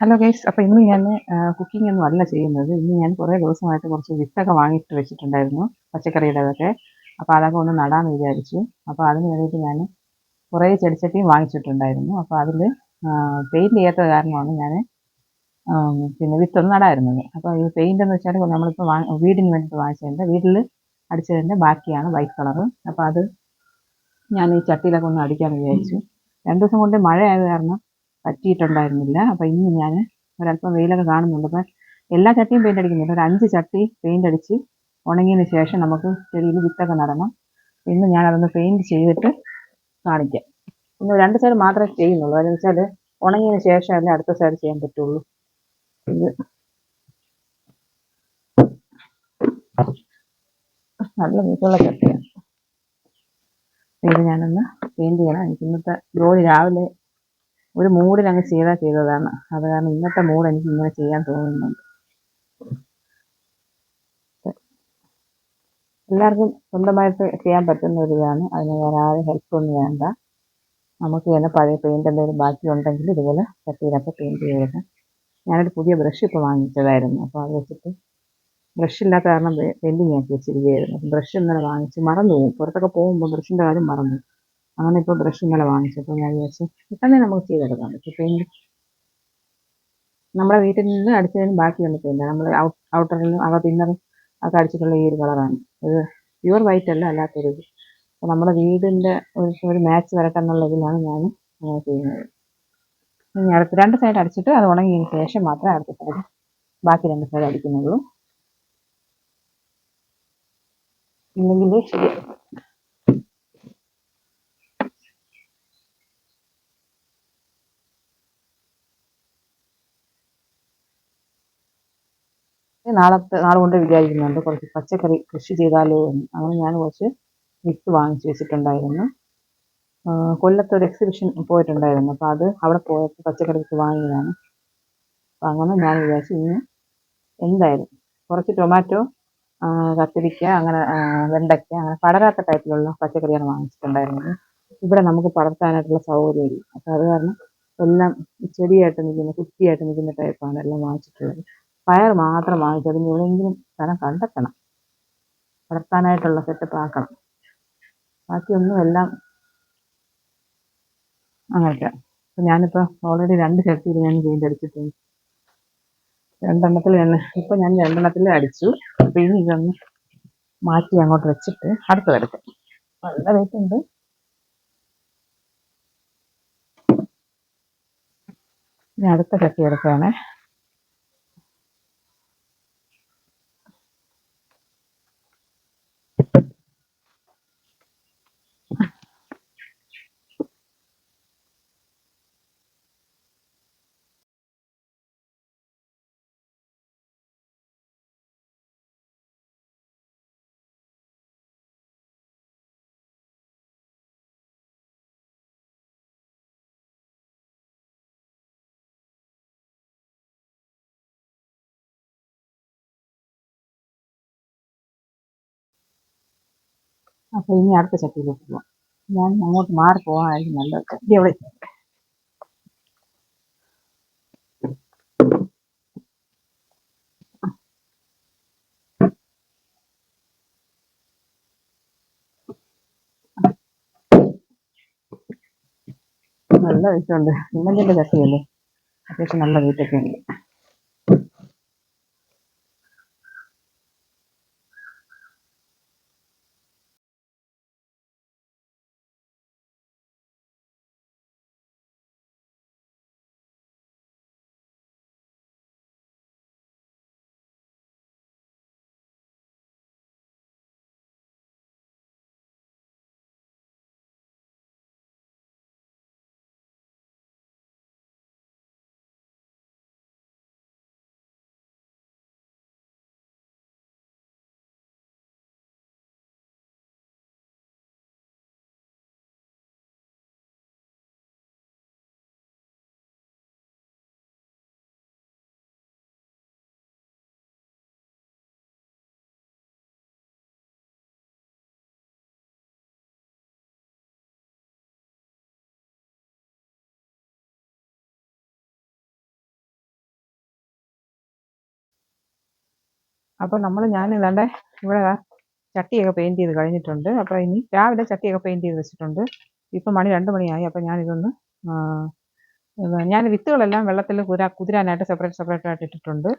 Hello guys അപ്പോൾ ഇന്ന് ഞാൻ കുക്കിംഗ് ഒന്നും അല്ല ചെയ്യുന്നത്. ഇന്ന് ഞാൻ കുറേ ദിവസമായിട്ട് കുറച്ച് വിത്തൊക്കെ വാങ്ങിയിട്ട് വെച്ചിട്ടുണ്ടായിരുന്നു പച്ചക്കറിയുടേതൊക്കെ. അപ്പോൾ അതൊക്കെ ഒന്ന് നടാമെന്ന് വിചാരിച്ചു. അപ്പോൾ അതിന് വേണ്ടിയിട്ട് ഞാൻ കുറേ ചെടിച്ചട്ടിയും വാങ്ങിച്ചിട്ടുണ്ടായിരുന്നു. അപ്പോൾ അതിൽ പെയിന്റ് ചെയ്യാത്ത കാരണമാണ് ഞാൻ പിന്നെ വിത്തൊന്നും നടായിരുന്നത് അപ്പോൾ ഈ പെയിന്റ് എന്ന് വെച്ചാൽ നമ്മളിപ്പോൾ വാ വീടിന് വേണ്ടിയിട്ട് വാങ്ങിച്ചതിന്റെ വീട്ടിൽ അടിച്ചതിന്റെ ബാക്കിയാണ് വൈറ്റ് കളർ അപ്പോൾ അത് ഞാൻ ഈ ചട്ടിയിലൊക്കെ ഒന്ന് അടിക്കാമെന്ന് വിചാരിച്ചു. രണ്ട് ദിവസം കൊണ്ട് മഴ ആയത് കാരണം പറ്റിയിട്ടുണ്ടായിരുന്നില്ല. അപ്പോൾ ഇന്ന് ഞാൻ ഒരല്പം വെയിലൊക്കെ കാണുന്നുണ്ട്. അപ്പം എല്ലാ ചട്ടിയും പെയിന്റ് അടിക്കുന്നില്ല ഒരു അഞ്ച് ചട്ടി പെയിന്റ് അടിച്ച് ഉണങ്ങിയതിന് ശേഷം നമുക്ക് ചെടിയിൽ വിത്തൊക്കെ നടണം. ഇന്ന് ഞാൻ അതൊന്ന് പെയിന്റ് ചെയ്തിട്ട് കാണിക്കാം. ഇന്ന് രണ്ട് സൈഡ് മാത്രമേ ചെയ്യുന്നുള്ളൂ. അതെന്ന് വെച്ചാൽ ഉണങ്ങിയതിന് ശേഷം ശേഷമല്ലേ അടുത്ത സൈഡ് ചെയ്യാൻ പറ്റുള്ളൂ. ഇത് നല്ല വീട്ടുള്ള ചട്ടിയാണ്. ഇത് ഞാനൊന്ന് പെയിന്റ് ചെയ്യണം. എനിക്ക് ഇന്നത്തെ ജോലി രാവിലെ ഒരു മൂഡിൽ അങ്ങ് ചെയ്താൽ ചെയ്തതാണ്. അത് കാരണം ഇന്നത്തെ മൂഡ് എനിക്ക് ഇങ്ങനെ ചെയ്യാൻ തോന്നുന്നുണ്ട്. എല്ലാവർക്കും സ്വന്തമായിട്ട് ചെയ്യാൻ പറ്റുന്ന ഒരു ഇതാണ്. അതിന് വേറെ ആരും ഹെൽപ്പ് ഒന്നും വേണ്ട. നമുക്ക് തന്നെ പഴയ പെയിന്റ് എന്തെങ്കിലും ബാക്കി ഉണ്ടെങ്കിൽ ഇതുപോലെ കട്ടിയിലൊക്കെ പെയിന്റ് ചെയ്തെടുക്കാം. ഞാനൊരു പുതിയ ബ്രഷ് ഇപ്പോൾ വാങ്ങിച്ചതായിരുന്നു. അപ്പോൾ അത് വെച്ചിട്ട് ബ്രഷ് ഇല്ലാത്ത കാരണം പെയിന്റിങ് ആക്കി വെച്ചിരിക്കുകയായിരുന്നു. ബ്രഷ് ഇന്നലെ വാങ്ങിച്ച് മറന്നു പോകും പുറത്തൊക്കെ പോകുമ്പോൾ ബ്രഷിന്റെ കാര്യം മറന്നു. അങ്ങനെ ഇപ്പോൾ ബ്രഷും വാങ്ങിച്ചപ്പോൾ ഞാൻ വിചാരിച്ചു പെട്ടെന്ന് നമുക്ക് ചെയ്തെടുക്കാൻ പറ്റും പെയിന്റ് നമ്മുടെ വീട്ടിൽ നിന്ന് അടിച്ചതിന് ബാക്കിയുള്ള പെയിന്റ് നമ്മൾ ഔട്ടറിലും അവ ഇന്നറും ഒക്കെ അടിച്ചിട്ടുള്ള ഈ ഒരു കളറാണ് ഇത് പ്യുവർ വൈറ്റ് അല്ല അല്ലാത്തൊരു ഇത്. അപ്പോൾ നമ്മുടെ വീടിന്റെ ഒരു ഒരു മാച്ച് വരട്ടെ എന്നുള്ള ഇതിലാണ് ഞാൻ ചെയ്യുന്നത്. ഇനി അടുത്ത് രണ്ട് സൈഡ് അടിച്ചിട്ട് അത് ഉണങ്ങിയതിന് ശേഷം മാത്രമേ അടുത്ത സൈഡ് ബാക്കി രണ്ട് സൈഡ് അടിക്കുന്നുള്ളൂ. ഇല്ലെങ്കിൽ ശരി നാളത്തെ നാളെ കൊണ്ട് വിചാരിക്കുന്നുണ്ട്. കുറച്ച് പച്ചക്കറി കൃഷി ചെയ്താലോ എന്ന്. അങ്ങനെ ഞാൻ കുറച്ച് വിത്ത് വാങ്ങിച്ചു വെച്ചിട്ടുണ്ടായിരുന്നു. കൊല്ലത്ത് ഒരു എക്സിബിഷൻ പോയിട്ടുണ്ടായിരുന്നു. അപ്പോൾ അത് അവിടെ പോയപ്പോൾ പച്ചക്കറി വിത്ത് വാങ്ങിയതാണ്. അപ്പോൾ അങ്ങനെ ഞാൻ വിചാരിച്ചു ഇന്ന് എന്തായാലും കുറച്ച് ടൊമാറ്റോ കത്തിരിക്ക അങ്ങനെ വെണ്ടയ്ക്ക അങ്ങനെ പടരാത്ത ടൈപ്പിലുള്ള പച്ചക്കറിയാണ് വാങ്ങിച്ചിട്ടുണ്ടായിരുന്നത്. ഇവിടെ നമുക്ക് പടർത്താനായിട്ടുള്ള സൗകര്യമില്ല. അപ്പോൾ അത് കാരണം എല്ലാം ചെടിയായിട്ട് നിൽക്കുന്ന കുറ്റിയായിട്ട് നിൽക്കുന്ന ടൈപ്പാണ് എല്ലാം വാങ്ങിച്ചിട്ടുള്ളത്. പയർ മാത്രം വാങ്ങിച്ചു അതിന് എവിടെയെങ്കിലും സ്ഥലം കണ്ടെത്തണം. വളർത്താനായിട്ടുള്ള സെറ്റപ്പ് ആക്കണം. ബാക്കിയൊന്നും എല്ലാം അങ്ങനത്തെ അപ്പം ഞാനിപ്പോൾ ഓൾറെഡി രണ്ട് ചട്ടിയിൽ ഞാൻ പെയിന്റ് അടിച്ചിട്ടുണ്ട്. രണ്ടെണ്ണത്തിൽ ഞാൻ ഇപ്പം ഞാൻ രണ്ടെണ്ണത്തിൽ അടിച്ചു. അപ്പം ഇനി ഇതൊന്ന് മാറ്റി അങ്ങോട്ട് വെച്ചിട്ട് അടുത്ത് വരട്ടെ നല്ല വെയിറ്റുണ്ട് ഇനി അടുത്ത ചട്ടി എടുക്കുകയാണേ. അപ്പോൾ ഇനി അടുത്ത ചട്ടിയിലോട്ട് പോവാം. ഞാൻ അങ്ങോട്ട് മാറി പോകാനായിരിക്കും നല്ലത്. അവിടെ നല്ല വെയിറ്റുണ്ട് സിമന്റിന്റെ ചട്ടിയല്ലേ? അത്യാവശ്യം നല്ല വെയിറ്റൊക്കെ ഉണ്ട്. അപ്പോൾ നമ്മൾ ഞാൻ ഇതാണ്ട് ഇവിടെ ചട്ടിയൊക്കെ പെയിന്റ് ചെയ്ത് കഴിഞ്ഞിട്ടുണ്ട്. അപ്പോൾ ഇനി രാവിലെ ചട്ടിയൊക്കെ പെയിന്റ് ചെയ്ത് വെച്ചിട്ടുണ്ട്. ഇപ്പം മണി രണ്ട് മണിയായി. അപ്പോൾ ഞാനിതൊന്ന് ഞാൻ വിത്തുകളെല്ലാം വെള്ളത്തിൽ കുതിരാ കുതിരാനായിട്ട് സെപ്പറേറ്റ് സെപ്പറേറ്റ് ആയിട്ട് ഇട്ടിട്ടുണ്ട്.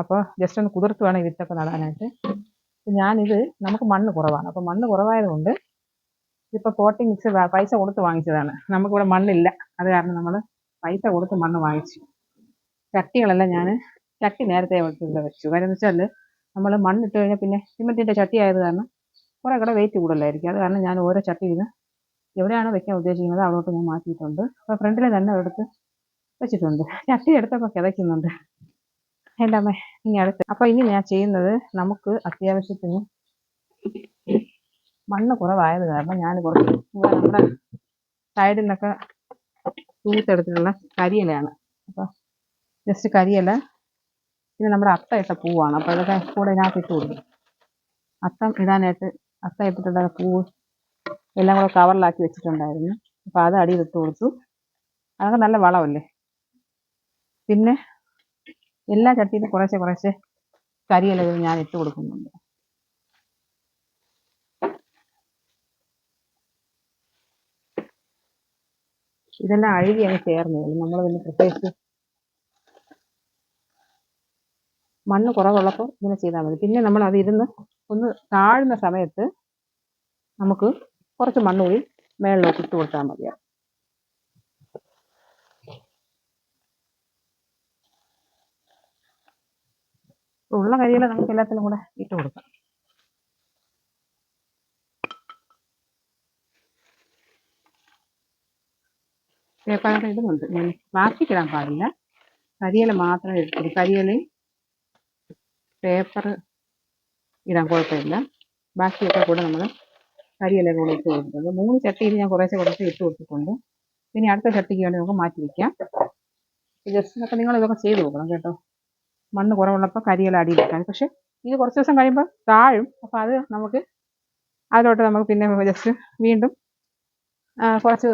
അപ്പോൾ ജസ്റ്റ് ഒന്ന് കുതിർത്ത് വേണം ഈ വിത്തൊക്കെ നടാനായിട്ട്. ഞാനിത് നമുക്ക് മണ്ണ് കുറവാണ്. അപ്പോൾ മണ്ണ് കുറവായതുകൊണ്ട് ഇപ്പോൾ പോട്ടിംഗ് മിക്സ് പൈസ കൊടുത്ത് വാങ്ങിച്ചതാണ്. നമുക്കിവിടെ മണ്ണില്ല. അത് കാരണം നമ്മൾ പൈസ കൊടുത്ത് മണ്ണ് വാങ്ങിച്ചു. ചട്ടികളെല്ലാം ഞാൻ ചട്ടി നേരത്തെ വെച്ചു. കാര്യം എന്ന് വെച്ചാൽ നമ്മൾ മണ്ണിട്ട് കഴിഞ്ഞാൽ പിന്നെ സിമെന്റിന്റെ ചട്ടി ആയത് കാരണം കുറേ കൂടെ വെയിറ്റ് കൂടുതലായിരിക്കും. അത് കാരണം ഞാൻ ഓരോ ചട്ടി ഇത് എവിടെയാണോ വെക്കാൻ ഉദ്ദേശിക്കുന്നത് അവിടോട്ട് ഞാൻ മാറ്റിയിട്ടുണ്ട്. അപ്പോൾ ഫ്രണ്ടിൽ തന്നെ എടുത്ത് വെച്ചിട്ടുണ്ട്. ചട്ടി എടുത്തപ്പോൾ കിതയ്ക്കുന്നുണ്ട്. എന്റെ അമ്മ ഇനി അടുത്ത്. അപ്പോൾ ഇനി ഞാൻ ചെയ്യുന്നത് നമുക്ക് അത്യാവശ്യത്തിന് മണ്ണ് കുറവായത് കാരണം ഞാൻ കുറച്ച് നമ്മുടെ സൈഡിൽ നിന്നൊക്കെ തൂത്തെടുത്തിട്ടുള്ള കരിയിലയാണ്. അപ്പോൾ ജസ്റ്റ് കരിയില പിന്നെ നമ്മുടെ അത്ത ഇട്ട പൂവാണ്. അപ്പോൾ ഇതൊക്കെ കൂടെ ഇതിനകത്ത് ഇട്ട് കൊടുക്കും. അത്തം ഇടാനായിട്ട് അത്ത ഇട്ടിട്ടുള്ള പൂവ് എല്ലാം കൂടെ കവറിലാക്കി വെച്ചിട്ടുണ്ടായിരുന്നു. അപ്പോൾ അത് അടിയിൽ ഇട്ട് കൊടുത്തു. അതൊക്കെ നല്ല വളമല്ലേ? പിന്നെ എല്ലാ ചട്ടിയിലും കുറേശ്ശെ കുറേശ്ശെ കരിയിലകൾ ഞാൻ ഇട്ട് കൊടുക്കുന്നുണ്ട്. ഇതെല്ലാം അഴുകി അങ്ങ് ചേർന്നു നമ്മൾ പിന്നെ പ്രത്യേകിച്ച് മണ്ണ് കുറവുള്ളപ്പോൾ ഇങ്ങനെ ചെയ്താൽ മതി. പിന്നെ നമ്മൾ അത് ഇരുന്ന് ഒന്ന് താഴ്ന്ന സമയത്ത് നമുക്ക് കുറച്ച് മണ്ണ് കൂടി മേളിലോട്ട് ഇട്ട് കൊടുത്താൽ മതിയാവും ഉള്ള കരിയില നമുക്ക് എല്ലാത്തിനും കൂടെ ഇട്ട് കൊടുക്കാം. പേപ്പറൊക്കെ ഇടുന്നുണ്ട്. ഞാൻ ഇടാൻ പാടില്ല. കരിയില മാത്രമേ എടുത്തുള്ളൂ കരിയിലയും പേപ്പർ ഇടാൻ കുഴപ്പമില്ല. ബാക്കിയൊക്കെ കൂടെ നമ്മൾ കരിയില കൂടെ ഇട്ട് കൊടുത്തിട്ടുണ്ട്. മൂന്ന് ചട്ടിയിൽ ഞാൻ കുറേശ്ശെ കുറച്ച് ഇട്ട് കൊടുത്തിട്ടുണ്ട്. ഇനി അടുത്ത ചട്ടിക്ക് വേണ്ടി നമുക്ക് മാറ്റി വയ്ക്കാം ജസ്റ്റ് ഒക്കെ നിങ്ങൾ ഇതൊക്കെ ചെയ്ത് നോക്കണം കേട്ടോ. മണ്ണ് കുറവുള്ളപ്പോൾ കരിയില അടിയിൽ വെക്കാൻ പക്ഷെ ഇത് കുറച്ച് ദിവസം കഴിയുമ്പോൾ താഴും. അപ്പോൾ അത് നമുക്ക് അതിലോട്ട് നമുക്ക് പിന്നെ ജസ്റ്റ് വീണ്ടും കുറച്ച്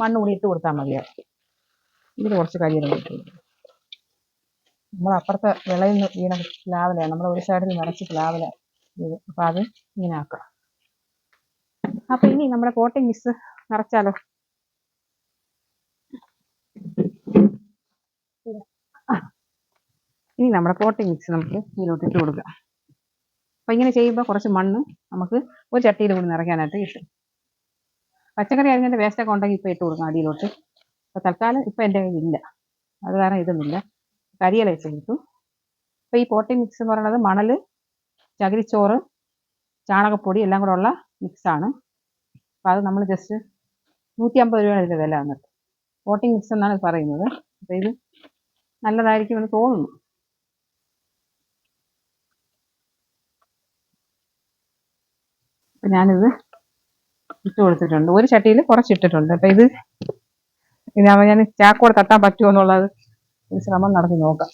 മണ്ണ് കൂടി ഇട്ട് കൊടുത്താൽ മതിയാവും. ഇതിൽ കുറച്ച് കരിയില ഇട്ട് കൊടുക്കും. നമ്മൾ അപ്പുറത്തെ വിളയിൽ നിന്ന് വീണ പ്ലാവിലാണ് നമ്മൾ ഒരു സൈഡിൽ നിറച്ച് പ്ലാവില ഇത്. അത് ഇങ്ങനെ ആക്കാം. അപ്പോൾ ഇനി നമ്മുടെ കോട്ടിംഗ് മിക്സ് നിറച്ചാലോ? ഇനി നമ്മുടെ കോട്ടിംഗ് മിക്സ് നമുക്ക് ഇതിലോട്ട് ഇട്ട് കൊടുക്കാം. അപ്പം ഇങ്ങനെ ചെയ്യുമ്പോൾ കുറച്ച് മണ്ണ് നമുക്ക് ഒരു ചട്ടിയിൽ കൂടി നിറയ്ക്കാനായിട്ട് കിട്ടും പച്ചക്കറി അതിന്റെ വേസ്റ്റൊക്കെ ഉണ്ടെങ്കിൽ ഇപ്പോൾ ഇട്ട് കൊടുക്കാം അടിയിലോട്ട് അപ്പോൾ തൽക്കാലം ഇപ്പോൾ എന്റെ കയ്യിലില്ല അത് കാരണം ഇതൊന്നുമില്ല. കരിയില വെച്ച് കൊടുത്തു. അപ്പോൾ ഈ പോട്ടി മിക്സ് എന്ന് പറയുന്നത് മണൽ ചകിരിച്ചോറ് ചാണകപ്പൊടി എല്ലാം കൂടെ ഉള്ള മിക്സാണ് അപ്പോൾ അത് നമ്മൾ ജസ്റ്റ് നൂറ്റി അമ്പത് രൂപയാണ് ഇതിന്റെ വില വന്നിട്ട് പോട്ടിംഗ് മിക്സ് എന്നാണ് പറയുന്നത്. അപ്പോൾ ഇത് നല്ലതായിരിക്കുമെന്ന് തോന്നുന്നു. അപ്പം ഞാനിത് ഇട്ട് കൊടുത്തിട്ടുണ്ട്. ഒരു ചട്ടിയിൽ കുറച്ചിട്ടിട്ടുണ്ട്. അപ്പം ഇത് ഞാൻ ചാക്കോടെ തട്ടാൻ പറ്റുമോ എന്നുള്ളത് ശ്രമം നടത്തി നോക്കാം.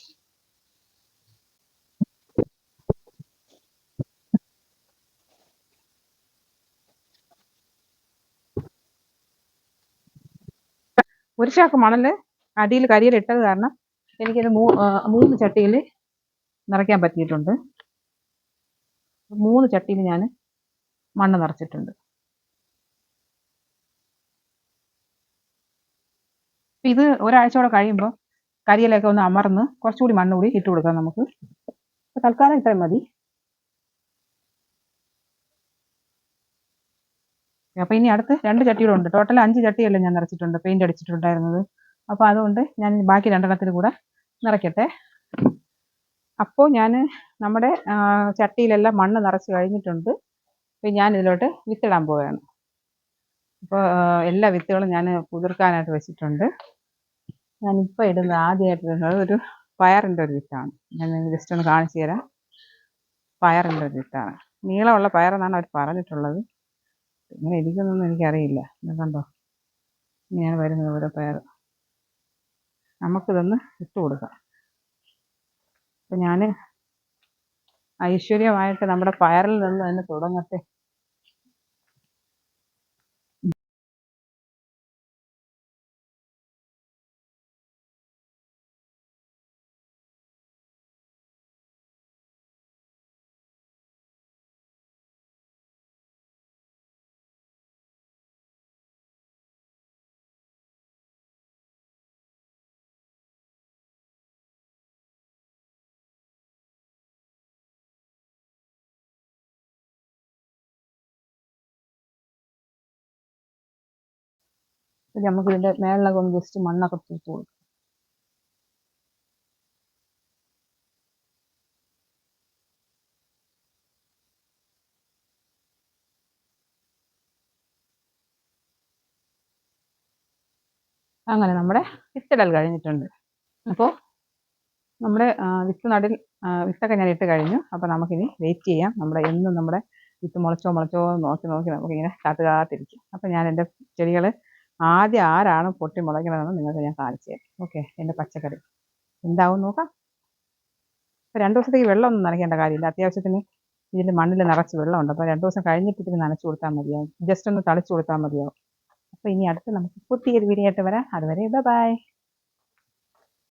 ഒരു മണൽ അടിയിൽ കരിയിൽ ഇട്ടത് കാരണം എനിക്കിത് മൂ മൂന്ന് ചട്ടിയിൽ നിറയ്ക്കാൻ പറ്റിയിട്ടുണ്ട്. മൂന്ന് ചട്ടിയിൽ ഞാൻ മണ്ണ് നിറച്ചിട്ടുണ്ട്. ഇത് ഒരാഴ്ച കൂടെ കഴിയുമ്പോൾ കരിയിലൊക്കെ ഒന്ന് അമർന്ന് കുറച്ചുകൂടി മണ്ണ് കൂടി ഇട്ട് കൊടുക്കാം നമുക്ക്. അപ്പോൾ തൽക്കാലം ഇത്രയും മതി. അപ്പൊ ഇനി അടുത്ത് രണ്ട് ചട്ടികളുണ്ട്. ടോട്ടൽ അഞ്ച് ചട്ടിയല്ലേ ഞാൻ നിറച്ചിട്ടുണ്ട് പെയിന്റ് അടിച്ചിട്ടുണ്ടായിരുന്നത്. അപ്പോൾ അതുകൊണ്ട് ഞാൻ ബാക്കി രണ്ടെണ്ണത്തിൽ കൂടെ നിറയ്ക്കട്ടെ. അപ്പോൾ ഞാൻ നമ്മുടെ ചട്ടിയിലെല്ലാം മണ്ണ് നിറച്ച് കഴിഞ്ഞിട്ടുണ്ട്. അപ്പോൾ ഞാൻ ഇതിലോട്ട് വിത്തിടാൻ പോവുകയാണ്. അപ്പോൾ എല്ലാ വിത്തുകളും ഞാൻ കുതിർക്കാനായിട്ട് വെച്ചിട്ടുണ്ട്. ഞാനിപ്പോൾ ഇടുന്നത് ആദ്യമായിട്ട് ഒരു പയറിന്റെ ഒരു വിത്താണ്. ഞാൻ ജസ്റ്റ് ഒന്ന് കാണിച്ചു തരാം. പയറിന്റെ ഒരു വിത്താണ്. നീളമുള്ള പയറെന്നാണ് അവർ പറഞ്ഞിട്ടുള്ളത്. ഇങ്ങനെ ഇരിക്കുന്നൊന്നും എനിക്കറിയില്ല. കണ്ടോ? ഇങ്ങനെയാണ് വരുന്നത് ഓരോ പയർ. നമുക്കിതൊന്ന് ഇട്ട് കൊടുക്കാം. അപ്പം ഞാൻ ഐശ്വര്യമായിട്ട് നമ്മുടെ പയറിൽ നിന്ന് തന്നെ തുടങ്ങട്ടെ. നമുക്ക് ഇതിന്റെ മേളിലൊക്കെ ഒന്ന് ജസ്റ്റ് മണ്ണൊക്കെ തൂത്ത് കൊടുക്കാം. അങ്ങനെ നമ്മുടെ വിത്തിടൽ കഴിഞ്ഞിട്ടുണ്ട്. അപ്പോൾ നമ്മുടെ വിത്ത് നടിൽ വിത്തൊക്കെ ഞാൻ ഇട്ട് കഴിഞ്ഞു. അപ്പോൾ നമുക്കിനി വെയിറ്റ് ചെയ്യാം. നമ്മുടെ എന്നും നമ്മുടെ വിത്ത് മുളച്ചോ മുളച്ചോ നോക്കി നോക്കി നമുക്കിങ്ങനെ കാത്തു കാത്തിരിക്കും അപ്പോൾ ഞാൻ എന്റെ ചെടികൾ ആദ്യം ആരാണ് പൊട്ടി മുളയ്ക്കണതെന്ന് നിങ്ങൾക്ക് ഞാൻ കാണിച്ചു തരാം. ഓക്കെ എന്റെ പച്ചക്കറി. എന്താവും നോക്കാം. അപ്പോൾ രണ്ട് ദിവസത്തേക്ക് വെള്ളമൊന്നും നനയ്ക്കേണ്ട കാര്യമില്ല. അത്യാവശ്യത്തിന് ഇതിൽ മണ്ണിൽ നിറച്ച് വെള്ളമുണ്ട്. അപ്പോൾ രണ്ട് ദിവസം കഴിഞ്ഞിട്ട് ഇതിന് നനച്ചു കൊടുത്താൽ മതിയാവും. ജസ്റ്റ് ഒന്ന് തളിച്ചു കൊടുത്താൽ മതിയാവും. അപ്പോൾ ഇനി അടുത്ത് നമുക്ക് പുതിയൊരു വീഡിയോ വരാം. അതുവരെ ബൈ